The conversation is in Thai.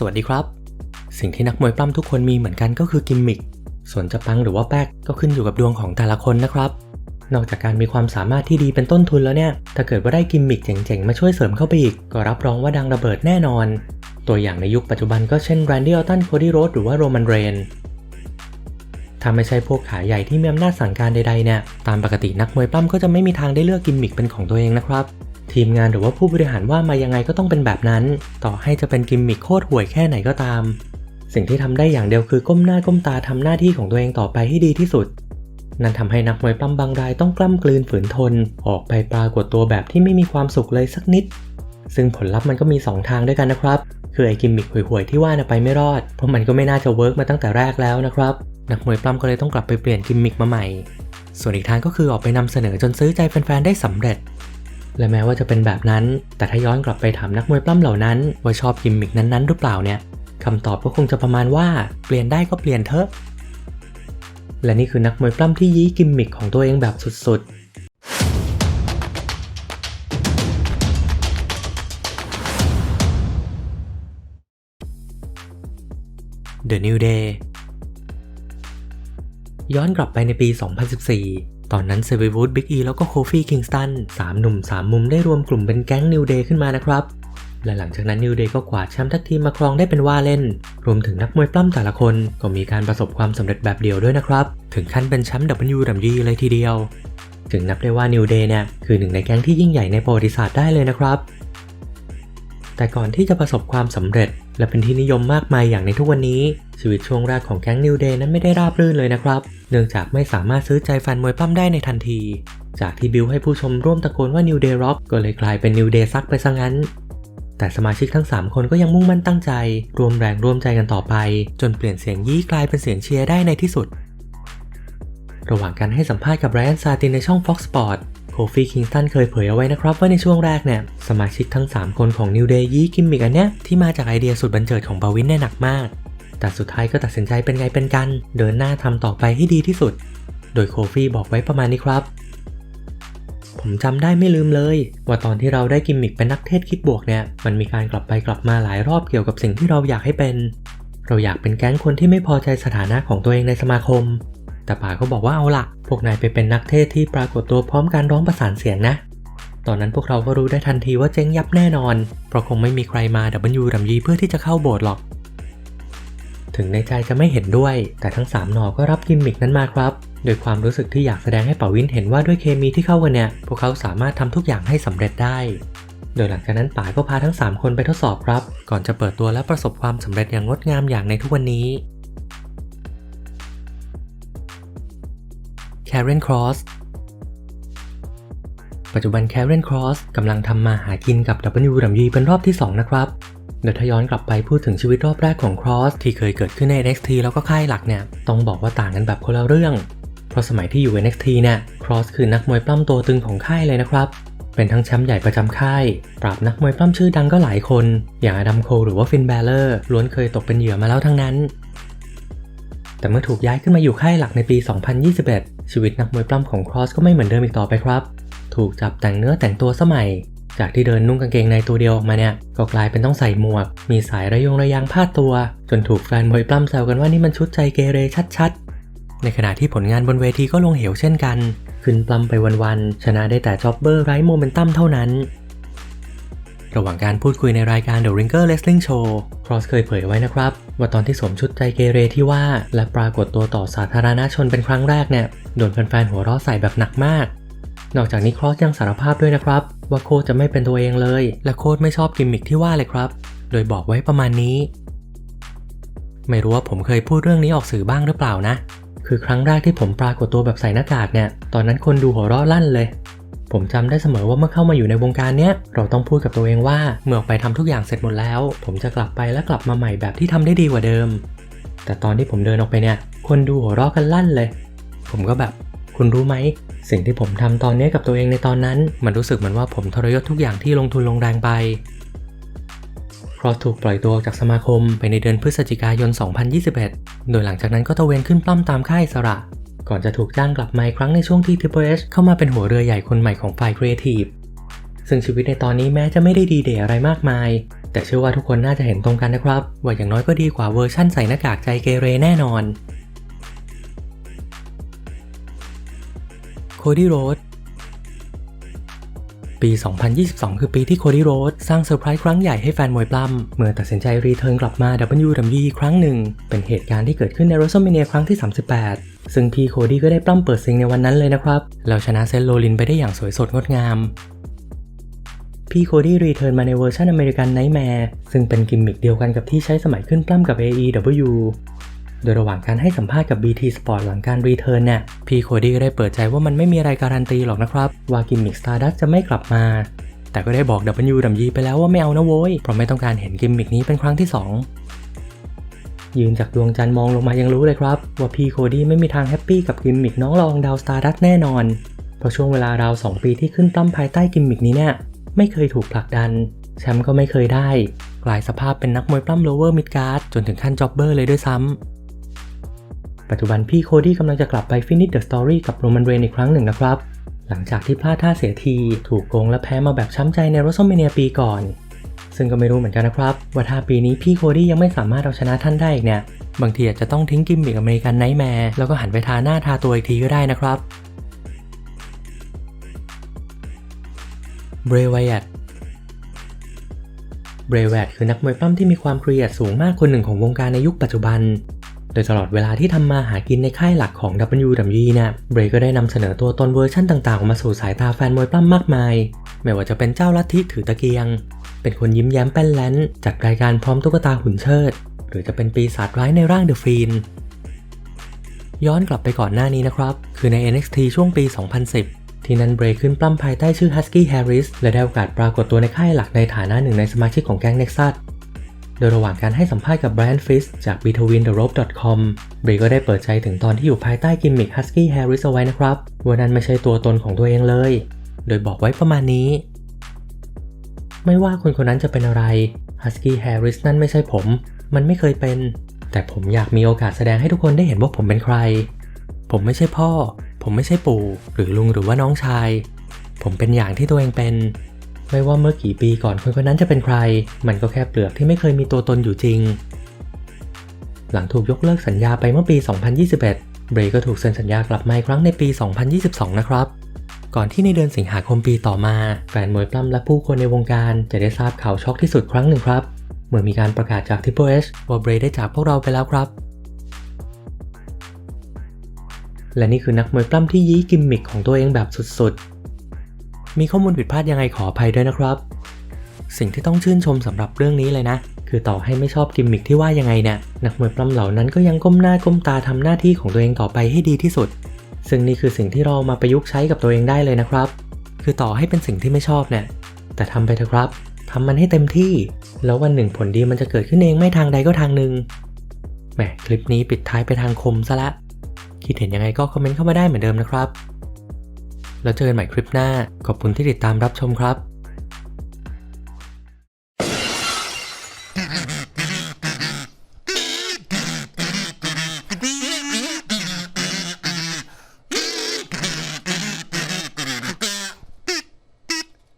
สวัสดีครับ สิ่งที่นักมวยปล้ำทุกคนมีเหมือนกันก็คือกิมมิคส่วนจะปังหรือว่าแป๊กก็ขึ้นอยู่กับดวงของแต่ละคนนะครับ นอกจากการมีความสามารถที่ดีเป็นต้นทุนแล้วเนี่ย ถ้าเกิดว่าได้กิมมิคเจ๋งๆ มาช่วยเสริมเข้าไปอีก ก็รับรองว่าดังระเบิดแน่นอน ตัวอย่างในยุคปัจจุบันก็เช่นแรนดี้ออตันโคดี้โรสหรือว่าโรมันเรนถ้าไม่ใช่พวกขาใหญ่ที่มีอำนาจสั่งการใดๆเนี่ย ตามปกตินักมวยปล้ำก็จะไม่มีทางได้เลือกกิมมิคเป็นของตัวเองนะครับ ทีมงานหรือว่าผู้บริหารว่ามายังไงก็ต้องเป็นแบบนั้น ต่อให้จะเป็นกิมมิคโคตรห่วยแค่ไหนก็ตาม สิ่งที่ทำได้อย่างเดียวคือก้มหน้าก้มตาทำหน้าที่ของตัวเองต่อไปให้ดีที่สุด นั่นทำให้นักมวยปล้ำบางรายต้องกล้ำกลืนฝืนทน ออกไปปรากฏตัวแบบที่ไม่มีความสุขเลยสักนิด ซึ่งผลลัพธ์มันก็มี 2 ทางด้วยกันนะครับ คือไอ้กิมมิคห่วยๆที่ว่านะไปไม่รอด เพราะมันก็ไม่น่าจะเวิร์กมาตั้งแต่แรกแล้วนะครับ นักมวยปล้ำก็เลยต้องกลับไปเปลี่ยนกิมมิคมาใหม่ ส่วนอีกทางก็คือออกไปนำเสนอจนซื้อใจแฟนๆได้สำเร็จ และแม้ว่าจะเป็นแบบนั้น แต่ถ้าย้อนกลับไปถามนักมวยปล้ำเหล่านั้น ว่าชอบกิมมิคนั้นๆหรือเปล่าเนี่ยคำตอบก็คงจะประมาณว่าเปลี่ยนได้ก็เปลี่ยนเถอะ และนี่คือนักมวยปล้ำที่ยี้กิมมิคของตัวเองแบบสุดๆ The New Day ย้อนกลับไปในปี 2014 ตอนนั้นเซเววูดบิ๊กอีแล้วก็โคฟี่คิงสตันสามหนุ่มสามมุมได้รวมกลุ่มเป็นแก๊งนิวเดย์ขึ้นมานะครับ และหลังจากนั้นนิวเดย์ก็กวาดแชมป์ทักทีมมาครองได้เป็นว่าเล่น รวมถึงนักมวยปล้ำแต่ละคนก็มีการประสบความสำเร็จแบบเดียวด้วยนะครับ ถึงขั้นเป็นแชมป์ WWE เลยทีเดียว ถึงนับได้ว่านิวเดย์เนี่ยคือหนึ่งในแก๊งที่ยิ่งใหญ่ในประวัติศาสตร์ได้เลยนะครับ แต่ก่อนที่จะประสบความสำเร็จ และเป็นที่นิยมมากมายอย่างในทุกวันนี้ ชีวิตช่วงแรกของแก๊งนิวเดย์นั้นไม่ได้ราบรื่นเลยนะครับ เนื่องจากไม่สามารถซื้อใจแฟนมวยปั้มได้ในทันที จากที่บิวให้ผู้ชมร่วมตะโกนว่า New Day Rock ก็เลยกลายเป็น New Day ซักไปซะงั้น แต่สมาชิกทั้ง 3 คนก็ยังมุ่งมั่นตั้งใจ รวมแรงร่วมใจกันต่อไป จนเปลี่ยนเสียงยี่กลายเป็นเสียงเชียร์ได้ในที่สุด ระหว่างการให้สัมภาษณ์กับไรอันซาตินในช่อง Fox Sport โคฟี่คิงตันเคยเผยเอาไว้นะครับว่าในช่วงแรกเนี่ยสมาชิกทั้ง 3 คนของ New Day ยี่กิมมิกอันเนี้ยที่มาจากไอเดียสุดบันเจิดของบาวินเนี่หนักมาก แต่สุดท้ายก็ตัดสินใจเป็นไงเป็นกัน เดินหน้าทำต่อไปให้ดีที่สุด โดยโคฟี่บอกไว้ประมาณนี้ครับ ผมจำได้ไม่ลืมเลย ว่าตอนที่เราได้กิมมิกเป็นนักเทศคิดบวกเนี่ยมันมีการกลับไปกลับมาหลายรอบเกี่ยวกับสิ่งที่เราอยากให้เป็น เราอยากเป็นแก๊งคนที่ไม่พอใจสถานะของตัวเองในสมาคม แต่ป๋าก็บอกว่าเอาล่ะพวกนายไปเป็นนักเทศที่ปรากฏตัวพร้อมการร้องประสานเสียงนะ ตอนนั้นพวกเราก็รู้ได้ทันทีว่าเจ๊งยับแน่นอน เพราะคงไม่มีใครมา WWE เพื่อที่จะเข้าโบสถ์หรอก ถึงในใจจะไม่เห็นด้วย แต่ทั้ง3หนอก็รับกิมมิกนั้นมาครับโดยความรู้สึกที่อยากแสดงให้ป่าวินเห็นว่าด้วยเคมีที่เข้ากันเนี่ย พวกเขาสามารถทำทุกอย่างให้สำเร็จได้ โดยหลังจากนั้นป๋าก็พาทั้ง 3 คนไปทดสอบครับ ก่อนจะเปิดตัวและประสบความสำเร็จอย่างงดงามอย่างในทุกวันนี้ Karen Cross ปัจจุบัน Karen Cross กำลังทำมาหากินกับ WWE เป็นรอบที่ 2 นะครับโดยถ้าย้อนกลับไปพูดถึงชีวิตรอบแรกของ Cross ที่เคยเกิดขึ้นใน NXT แล้วก็ค่ายหลักเนี่ย ต้องบอกว่าต่างกันแบบคนละเรื่อง เพราะสมัยที่อยู่ NXT เนี่ย Cross คือนักมวยปล้ำตัวตึงของค่ายเลยนะครับ เป็นทั้งแชมป์ใหญ่ประจำค่าย ปราบนักมวยปล้ำชื่อดังก็หลายคน อย่างอดัมโคหรือว่าฟินแบลเลอร์ล้วนเคยตกเป็นเหยื่อมาแล้วทั้งนั้น แต่เมื่อถูกย้ายขึ้นมาอยู่ค่ายหลักในปี 2021 ชีวิตนักมวยปล้ำของ Cross ก็ไม่เหมือนเดิมอีกต่อไปครับ ถูกจับแต่งเนื้อแต่งตัวสมัย จากที่เดินนุ่งกางเกงในตัวเดียวออกมาเนี่ย ก็กลายเป็นต้องใส่หมวก มีสายระยงระยางพาดตัว จนถูกแฟนมวยปล้ำแซวกันว่านี่มันชุดใจเกเรชัดๆ ในขณะที่ผลงานบนเวทีก็ลงเหวเช่นกัน ขึ้นปล้ำไปวันๆ ชนะได้แต่จ็อบเบอร์ไร้โมเมนตัมเท่านั้น ระหว่างการพูดคุยในรายการ The Ringer Wrestling Show Cross เคยเผยไว้นะครับ ว่าตอนที่สวมชุดใจเกเรที่ว่า และปรากฏตัวต่อสาธารณชนเป็นครั้งแรกเนี่ยโดนแฟนๆหัวเราะใส่แบบหนักมาก นอกจากนี้ครอสยังสารภาพด้วยนะครับ ว่าโค้ชจะไม่เป็นตัวเองเลย และโค้ชไม่ชอบกิมมิคที่ว่าเลยครับ โดยบอกไว้ประมาณนี้ ไม่รู้ว่าผมเคยพูดเรื่องนี้ออกสื่อบ้างหรือเปล่านะ คือครั้งแรกที่ผมปรากฏตัวแบบใส่หน้ากากเนี่ย ตอนนั้นคนดูหัวเราะลั่นเลย ผมจำได้เสมอว่าเมื่อเข้ามาอยู่ในวงการเนี้ยเราต้องพูดกับตัวเองว่าเมื่อออกไปทำทุกอย่างเสร็จหมดแล้ว ผมจะกลับไปและกลับมาใหม่แบบที่ทำได้ดีกว่าเดิม แต่ตอนที่ผมเดินออกไปเนี่ย คนดูหัวเราะกันลั่นเลย ผมก็แบบคุณรู้ไหม สิ่งที่ผมทำตอนนี้กับตัวเองในตอนนั้น มันรู้สึกเหมือนว่าผมทรยศทุกอย่างที่ลงทุนลงแรงไปครอสถูกปล่อยตัวจากสมาคมไปในเดือนพฤศจิกายน 2021 โดยหลังจากนั้นก็ตะเวนขึ้นปล้ำตามค่ายสระ ก่อนจะถูกจ้างกลับมาอีกครั้งในช่วงที่ Triple H เข้ามาเป็นหัวเรือใหญ่คนใหม่ของฝ่ายครีเอทีฟซึ่งชีวิตในตอนนี้แม้จะไม่ได้ดีเด่อะไรมากมาย แต่เชื่อว่าทุกคนน่าจะเห็นตรงกันนะครับ ว่าอย่างน้อยก็ดีกว่าเวอร์ชั่นใส่หน้ากากใจเกเรแน่นอน โคดี้โรด ปี 2022 คือปีที่โคดี้โรดสร้างเซอร์ไพรส์ครั้งใหญ่ให้แฟนมวยปล้ำ เมื่อตัดสินใจรีเทิร์นกลับมา WWE อีครั้งหนึ่ง เป็นเหตุการณ์ที่เกิดขึ้นใน WrestleMania ครั้งที่ 38 ซึ่งพี่โคดี้ก็ได้ปล้ำเปิดซิงในวันนั้นเลยนะครับ แล้วชนะเซนโรลินไปได้อย่างสวยสดงดงามพี่โคดี้รีเทิร์นมาในเวอร์ชันอเมริกันไนท์แมร์ซึ่งเป็นกิมมิคเดียวกันกับที่ใช้สมัยขึ้นปล้ำกับ AEW โดยระหว่างการให้สัมภาษณ์กับ BT Sport หลังการรีเทิร์นเนี่ย พี่โคดี้ก็ได้เปิดใจว่ามันไม่มีอะไรการันตีหรอกนะครับ ว่ากิมมิค Stardust จะไม่กลับมา แต่ก็ได้บอก WWE ไปแล้วว่าไม่เอานะโว้ย เพราะไม่ต้องการเห็นกิมมิคนี้เป็นครั้งที่ 2 ยืนจากดวงจันทร์มองลงมายังรู้เลยครับ ว่าพี่โคดี้ไม่มีทางแฮปปี้กับกิมมิคน้องรองดาว Stardust แน่นอน เพราะช่วงเวลาราว 2 ปีที่ขึ้นปล้ำภายใต้กิมมิคนี้เนี่ยไม่เคยถูกผลักดันแชมป์ก็ไม่เคยได้ กลายสภาพเป็นนักมวยปล้ำโลเวอร์มิดการ์ดจนถึงขั้นจ็อบเบอร์เลยด้วยซ้ำ ปัจจุบันพี่โคดี้กำลังจะกลับไปฟินิชเดอะสตอรี่กับโรมันเรนอีกครั้งหนึ่งนะครับ หลังจากที่พลาดท่าเสียที ถูกโกงและแพ้มาแบบช้ำใจในร s ส m มเนียปีก่อน ซึ่งก็ไม่รู้เหมือนกันนะครับ ว่าถ้าปีนี้พี่โคดี้ยังไม่สามารถเอาชนะท่านได้อีกเนี่ย บางทีอาจจะต้องทิ้งกิมมิกอเมริกันไนท์แมร์แล้วก็หันไปทาหน้าทาตัวอีกทีก็ได้นะครับเบรว y ย t เบร w ย t คือนักมวยปล้ำที่มีความเครียดสูงมากคนหนึ่งของวงการในยุคปัจจุบัน โดยตลอดเวลาที่ทำมาหากินในค่ายหลักของ WWE เนี่ยเบรก็ได้นำเสนอตัวตนเวอร์ชั่นต่างๆ ออกมาสู่สายตาแฟนมวยปล้ำมากมาย ไม่ว่าจะเป็นเจ้าลัทธิถือตะเกียง เป็นคนยิ้มแย้มแป้นแลนจัดรายการพร้อมตุ๊กตาหุ่นเชิด หรือจะเป็นปีศาจร้ายในร่างเดอะฟีนย้อนกลับไปก่อนหน้านี้นะครับ คือใน NXT ช่วงปี 2010 ที่นั้นเบรขึ้นปล้ำภายใต้ชื่อ Husky Harris และได้โอกาสปรากฏตัวในค่ายหลักในฐานะหนึ่งในสมาชิกของแก๊ง Nexus โดยระหว่างการให้สัมภาษณ์กับ Brian Fisk จาก BetweenTheRope.com เบรก็ได้เปิดใจถึงตอนที่อยู่ภายใต้กิมมิค Husky Harris เอาไว้นะครับว่านั้นไม่ใช่ตัวตนของตัวเองเลย โดยบอกไว้ประมาณนี้ ไม่ว่าคนคนนั้นจะเป็นอะไร Husky Harris นั่นไม่ใช่ผม มันไม่เคยเป็น แต่ผมอยากมีโอกาสแสดงให้ทุกคนได้เห็นว่าผมเป็นใคร ผมไม่ใช่พ่อ ผมไม่ใช่ปู่ หรือลุงหรือว่าน้องชาย ผมเป็นอย่างที่ตัวเองเป็น ไม่ว่าเมื่อกี่ปีก่อนคนคนนั้นจะเป็นใคร มันก็แค่เปลือกที่ไม่เคยมีตัวตนอยู่จริง หลังถูกยกเลิกสัญญาไปเมื่อปี 2021 เบรก็ถูกเซ็นสัญญากลับมาอีกครั้งในปี 2022 นะครับ ก่อนที่ในเดือนสิงหาคมปีต่อมา แฟนมวยปล้ำและผู้คนในวงการจะได้ทราบข่าวช็อกที่สุดครั้งหนึ่งครับ เมื่อมีการประกาศจาก Triple H ว่าเบรได้จากพวกเราไปแล้วครับและนี่คือนักมวยปล้ำที่ยี้กิมมิคของตัวเองแบบสุดๆ มีข้อมูลผิดพลาดยังไงขออภัยด้วยนะครับ สิ่งที่ต้องชื่นชมสำหรับเรื่องนี้เลยนะ คือต่อให้ไม่ชอบกิมมิคที่ว่ายังไงเนี่ยนักมวยปล้ำเหล่านั้นก็ยังก้มหน้าก้มตาทำหน้าที่ของตัวเองต่อไปให้ดีที่สุด ซึ่งนี่คือสิ่งที่เรามาประยุกต์ใช้กับตัวเองได้เลยนะครับ คือต่อให้เป็นสิ่งที่ไม่ชอบเนี่ยแต่ทำไปเถอะครับทำมันให้เต็มที่ แล้ววันหนึ่งผลดีมันจะเกิดขึ้นเองไม่ทางใดก็ทางหนึ่งแหมคลิปนี้ปิดท้ายไปทางคมซะละ คิดเห็นยังไงก็คอมเมนต์เข้ามาได้เหมือนเดิมนะครับ แล้วเจอกันใหม่คลิปหน้า ขอบคุณที่ติดตามรับชมครับ